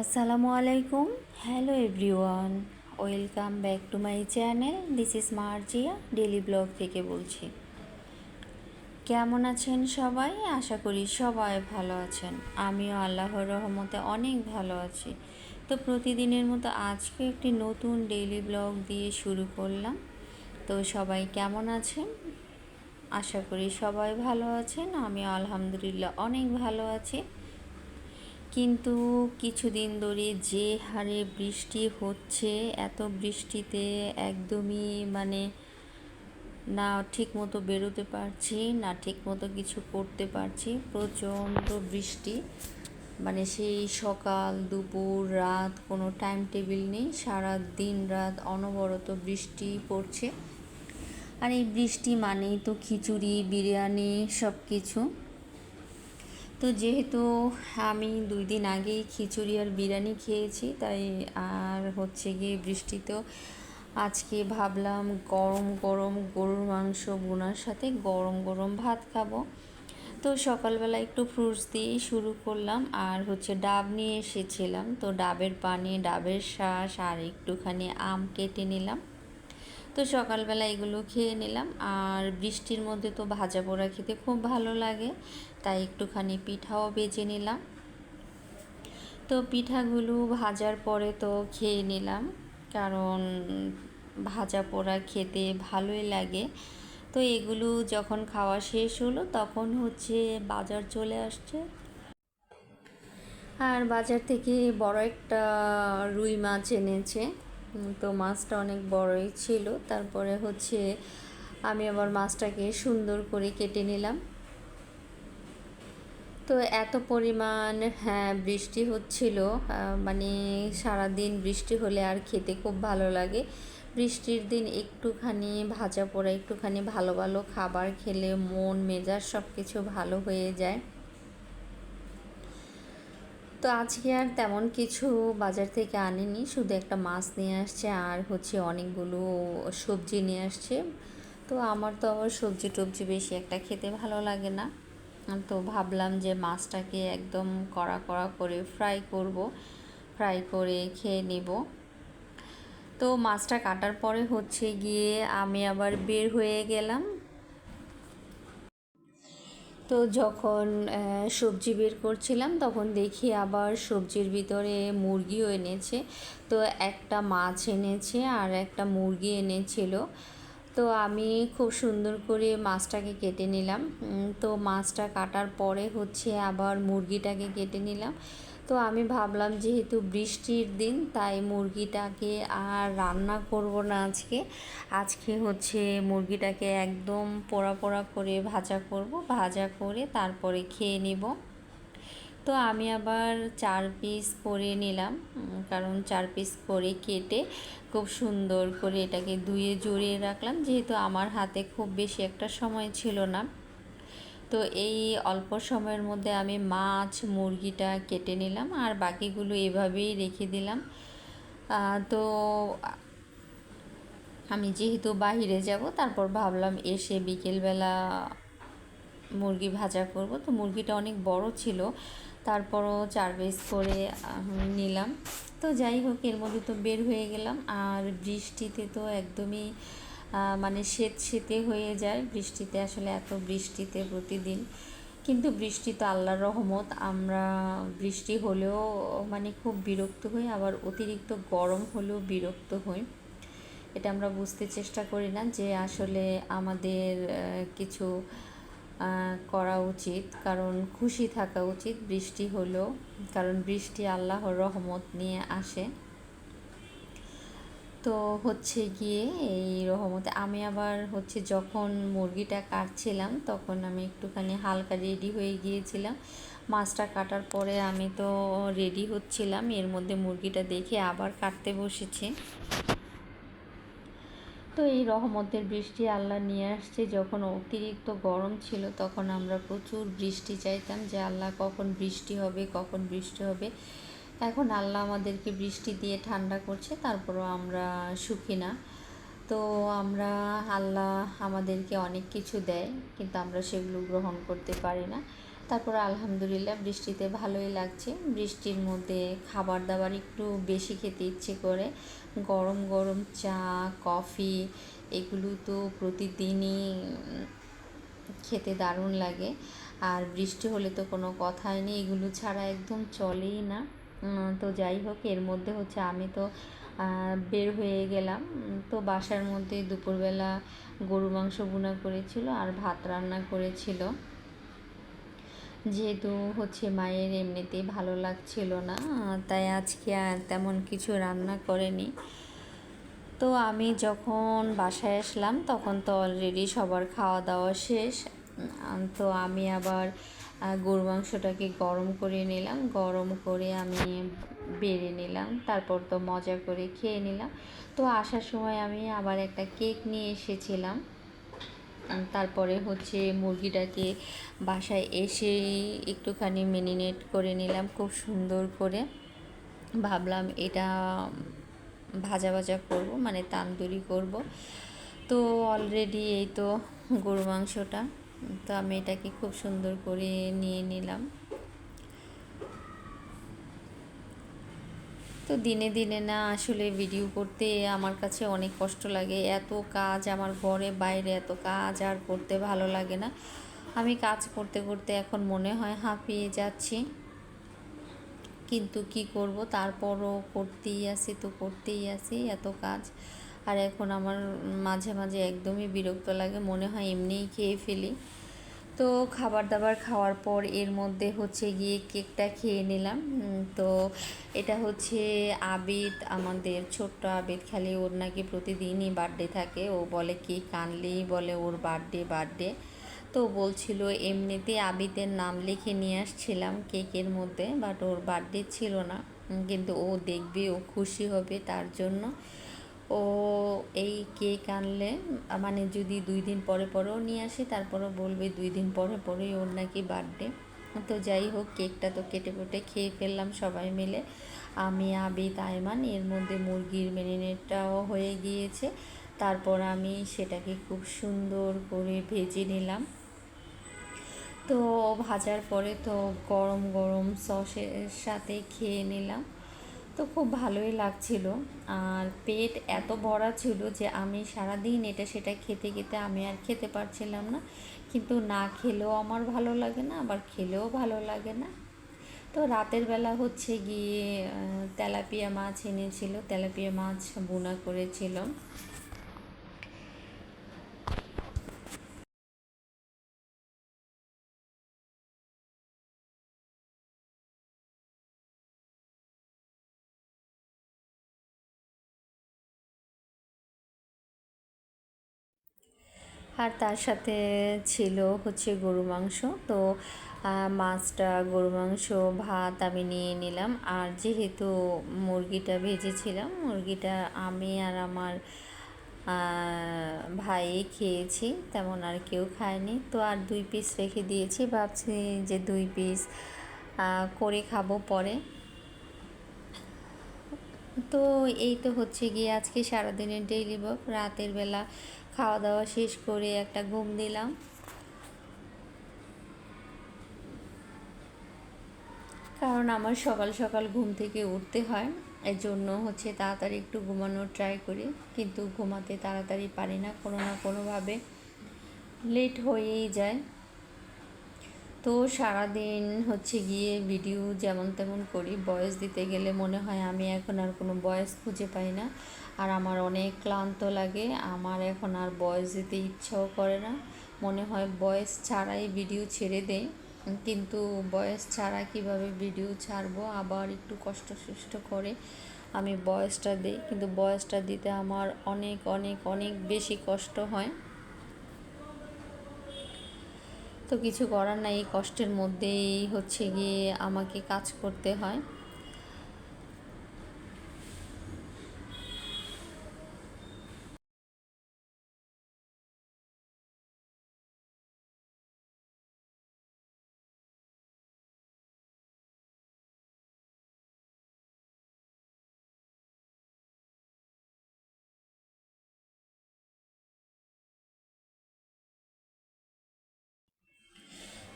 আসসালামু আলাইকুম। Hello everyone welcome back to my channel this is Marzia daily blog থেকে বলছি। কেমন আছেন সবাই? আশা করি সবাই ভালো আছেন। আমিও আল্লাহর রহমতে অনেক ভালো আছি। তো প্রতিদিনের মতো আজকে একটি নতুন ডেইলি ব্লগ দিয়ে শুরু করলাম। তো সবাই কেমন আছেন? আশা করি সবাই ভালো আছেন। আমিও আলহামদুলিল্লাহ অনেক ভালো আছি। কিন্তু কিছুদিন ধরে যে হারে বৃষ্টি হচ্ছে, এত বৃষ্টিতে একদমই মানে না ঠিক মতো বেরোতে পারছি, না ঠিক মতো কিছু করতে পারছি। প্রচণ্ড বৃষ্টি। মানে সেই সকাল, দুপুর, রাত কোনো টাইম টেবিল নেই। সারা দিন রাত অনবরত বৃষ্টি পড়ছে। আর এই বৃষ্টি মানেই তো খিচুড়ি, বিরিয়ানি সব কিছু তো যেহেতু আমি দুই দিন আগেই খিচুড়ি আর বিরিয়ানি খেয়েছি, তাই আর হচ্ছে গিয়ে বৃষ্টি তো আজকে ভাবলাম গরম গরম গরুর মাংস বোনার সাথে গরম গরম ভাত খাব। তো সকালবেলা একটু ফ্রুটস দিয়েই শুরু করলাম, আর হচ্ছে ডাব নিয়ে এসেছিলাম। তো ডাবের পানি, ডাবের শ্বাস আর একটুখানি আম কেটে নিলাম। তো সকালবেলা এগুলো খেয়ে নিলাম। আর বৃষ্টির মধ্যে তো ভাজা পোড়া খেতে খুব ভালো লাগে, তাই একটুখানি পিঠাও বেজে নিলাম। তো পিঠাগুলো ভাজার পরে তো খেয়ে নিলাম, কারণ ভাজা পোড়া খেতে ভালোই লাগে। তো এগুলো যখন খাওয়া শেষ হলো, তখন হচ্ছে বাজার চলে আসছে। আর বাজার থেকে বড় একটা রুই মাছ এনেছে। তো মাছটা অনেক বড়ই ছিল। তারপরে হচ্ছে আমি আবার মাছটাকে সুন্দর করে কেটে নিলাম। তো এত পরিমাণ হ্যাঁ বৃষ্টি হচ্ছিল। মানে সারাদিন বৃষ্টি হলে আর খেতে খুব ভালো লাগে। বৃষ্টির দিন একটুখানি ভাজা পোড়া, একটুখানি ভালো ভালো খাবার খেলে মন, মেজাজ সব কিছু ভালো হয়ে যায়। তো আজকে আর তেমন কিছু বাজার থেকে আনিনি। শুধু একটা মাছ নিয়ে আসছে আর হচ্ছে অনেকগুলো সবজি নিয়ে আসছে। তো আমার তো আবার সবজি টবজি বেশি একটা খেতে ভালো লাগে না। তো ভাবলাম যে মাছটাকে একদম কড়া কড়া করে ফ্রাই করব। ফ্রাই করে খেয়ে নেব। তো মাছটা কাটার পরে হচ্ছে গিয়ে আমি আবার বের হয়ে গেলাম। তো যখন সবজি বের করছিলাম তখন দেখি আবার সবজির ভিতরে মুরগিও এনেছে। তো একটা মাছ এনেছে আর একটা মুরগি এনেছিল। তো আমি খুব সুন্দর করে মাছটাকে কেটে নিলাম। তো মাছটা কাটার পরে হচ্ছে আবার মুরগিটাকে কেটে নিলাম। তো আমি ভাবলাম যেহেতু বৃষ্টির দিন, তাই মুরগিটাকে আর রান্না করব না আজকে। আজকে হচ্ছে মুরগিটাকে একদম পোড়া পোড়া করে ভাজা করব। ভাজা করে তারপরে খেয়ে নিব। তো আমি আবার চার পিস করে নিলাম কারণ চার পিস করে কেটে খুব সুন্দর করে এটাকে ধুয়ে জড়িয়ে রাখলাম। যেহেতু আমার হাতে খুব বেশি একটা সময় ছিল না তো এই অল্প সময়ের মধ্যে আমি মাছ, মুরগিটা কেটে নিলাম আর বাকিগুলো এভাবেই রেখে দিলাম। তো আমি যেহেতু বাহিরে যাব, তারপর ভাবলাম এসে বিকেলবেলা মুরগি ভাজা করব। তো মুরগিটা অনেক বড় ছিল, তারপরও চার বেস করে নিলাম। তো যাই হোক, এর মধ্যে তো বের হয়ে গেলাম। আর বৃষ্টিতে তো একদমই মানে শীত শীতে হয়ে যায়। বৃষ্টিতে আসলে এত বৃষ্টিতে প্রতিদিন। কিন্তু বৃষ্টি তো আল্লাহর রহমত। আমরা বৃষ্টি হলেও মানে খুব বিরক্ত হই। আবার অতিরিক্ত গরম হলেও বিরক্ত হই। এটা আমরা বুঝতে চেষ্টা করি না যে আসলে আমাদের কিছু করা উচিত। কারণ খুশি থাকা উচিত বৃষ্টি হলেও। কারণ বৃষ্টি আল্লাহর রহমত নিয়ে আসে। তো হচ্ছে গিয়ে এই রহমতে আমি আবার হচ্ছে যখন মুরগিটা কাটছিলাম, তখন আমি একটুখানি হালকা রেডি হয়ে গিয়েছিলাম। মাছটা কাটার পরে আমি তো রেডি হচ্ছিলাম, এর মধ্যে মুরগিটা দেখে আবার কাটতে বসেছি। তো এই রহমতের বৃষ্টি আল্লাহ নিয়ে আসছে, যখন অতিরিক্ত গরম ছিল তখন আমরা প্রচুর বৃষ্টি চাইতাম যে আল্লাহ কখন বৃষ্টি হবে, কখন বৃষ্টি হবে। এখন আল্লাহ আমাদেরকে বৃষ্টি দিয়ে ঠান্ডা করছে, তারপরও আমরা সুখী না। তো আমরা আল্লাহ আমাদেরকে অনেক কিছু দেয়, কিন্তু আমরা সেগুলো গ্রহণ করতে পারি না। তারপর আলহামদুলিল্লাহ বৃষ্টিতে ভালোই লাগছে। বৃষ্টির মধ্যে খাবার দাবার একটু বেশি খেতে ইচ্ছে করে। গরম গরম চা, কফি, এগুলো তো প্রতিদিনই খেতে দারুণ লাগে। আর বৃষ্টি হলে তো কোনো কথাই নেই, এগুলো ছাড়া একদম চলেই না। তো যাই হোক, এর মধ্যে হচ্ছে আমি তো বের হয়ে গেলাম। তো বাসার মধ্যে দুপুরবেলা গরু মাংস বোনা করেছিল আর ভাত রান্না করেছিল। যেহেতু হচ্ছে মায়ের এমনিতেই ভালো লাগছিল না, তাই আজকে আর তেমন কিছু রান্না করেনি। তো আমি যখন বাসায় আসলাম, তখন তো অলরেডি সবার খাওয়া দাওয়া শেষ। তো আমি আবার গরু মাংসটাকে গরম করে নিলাম। গরম করে আমি বেড়ে নিলাম। তারপর তো মজা করে খেয়ে নিলাম। তো আসার সময় আমি আবার একটা কেক নিয়ে এসেছিলাম। তারপরে হচ্ছে মুরগিটাকে বাসায় এসে একটুখানি মেরিনেট করে নিলাম খুব সুন্দর করে। ভাবলাম এটা ভাজা ভাজা করব মানে তান্দুরি করব। তো অলরেডি এই তো গরু মাংসটা। তো আমি এটাকে খুব সুন্দর করে নিয়ে নিলাম। তো দিনে দিনে না আসলে ভিডিও করতে আমার কাছে অনেক কষ্ট লাগে। এত কাজ আমার ঘরে বাইরে, এত কাজ আর করতে ভালো লাগে না। আমি কাজ করতে করতে এখন মনে হয় হাঁপিয়ে যাচ্ছি। কিন্তু কি করব? তারপরও করতেই আসি, তো করতেই আসি এত কাজ। আর এখন আমার মাঝে মাঝে একদমই বিরক্ত লাগে, মনে হয় এমনিই খেয়ে ফেলি। তো খাবার দাবার খাওয়ার পর এর মধ্যে হচ্ছে গিয়ে কেকটা খেয়ে নিলাম। তো এটা হচ্ছে আবিদ, আমাদের ছোট্ট আবিদ, খালি ওর নাকি প্রতিদিনই বার্থডে থাকে। ও বলে কেক আনলেই বলে ওর বার্থডে বার্থডে। তো বলছিল এমনিতে আবিদের নাম লিখে নিয়ে আসছিলাম কেকের মধ্যে, বাট ওর বার্থডে ছিল না। কিন্তু ও দেখবে, ও খুশি হবে তার জন্য। ও এই কেক আনলে মানে যদি দুই দিন পরে পরেও নিয়ে আসি, তারপরেও বলবে দুই দিন পরে পরেই ওর নাকি বার্থডে তো যাই হোক, কেকটা তো কেটে কেটে খেয়ে ফেললাম সবাই মিলে। আমি, আবিদ, আয়মান, এর মধ্যে মুরগির মেরিনেটটাও হয়ে গিয়েছে। তারপর আমি সেটাকে খুব সুন্দর করে ভেজে নিলাম। তো ভাজার পরে তো গরম গরম সসের সাথে খেয়ে নিলাম। তো খুব ভালোই লাগছিল। আর পেট এত ভরা ছিল যে আমি সারাদিন এটা সেটা খেতে খেতে আমি আর খেতে পারছিলাম না। কিন্তু না খেলেও আমার ভালো লাগে না, আবার খেলেও ভালো লাগে না। তো রাতের বেলা হচ্ছে গিয়ে তেলাপিয়া মাছ এনেছিল, তেলাপিয়া মাছ বোনা করেছিলাম। আর তার সাথে ছিল হচ্ছে গরু মাংস। তো মাছটা, গরু মাংস, ভাত আমি নিয়ে নিলাম। আর যেহেতু মুরগিটা ভেজেছিলাম, মুরগিটা আমি আর আমার ভাই খেয়েছি, তেমন আর কেউ খায়নি। তো আর দুই পিস রেখে দিয়েছি, ভাবছি যে দুই পিস করে খাব পরে। তো এই তো হচ্ছে গিয়ে আজকে সারাদিনের ডেইলি বক রাতের বেলা খাওয়া দাওয়া শেষ করে একটা ঘুম দিলাম। কারণ আমার সকাল সকাল ঘুম থেকে উঠতে হয় এর জন্য হচ্ছে তাড়াতাড়ি একটু ঘুমানোর ট্রাই করি। কিন্তু ঘুমাতে তাড়াতাড়ি পারি না, কোনো না কোনোভাবে লেট হয়েই যায়। তো সারাদিন হচ্ছে গিয়ে ভিডিও যেমন তেমন করি, বয়স দিতে গেলে মনে হয় আমি এখন আর কোনো বয়স খুঁজে পাই না। আর আমার অনেক ক্লান্ত লাগে। আমার এখন আর বয়স দিতে ইচ্ছাও করে না। মনে হয় বয়স ছাড়াই ভিডিও ছেড়ে দেয় কিন্তু বয়স ছাড়া কীভাবে ভিডিও ছাড়বো? আবার একটু কষ্ট সৃষ্ট করে আমি বয়সটা দিই। কিন্তু বয়সটা দিতে আমার অনেক অনেক অনেক বেশি কষ্ট হয়। তো কিছু করার নাই। এই কষ্টের মধ্যেই হচ্ছে গিয়ে আমাকে কাজ করতে হয়।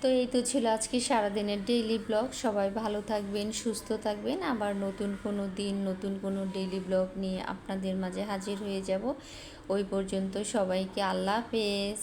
তো এই তো ছিল আজকে সারাদিনের ডেইলি ব্লগ সবাই ভালো থাকবেন, সুস্থ থাকবেন। আবার নতুন কোনো দিন, নতুন কোনো ডেইলি ব্লগ নিয়ে আপনাদের মাঝে হাজির হয়ে যাব। ওই পর্যন্ত সবাইকে আল্লাহ হাফেজ।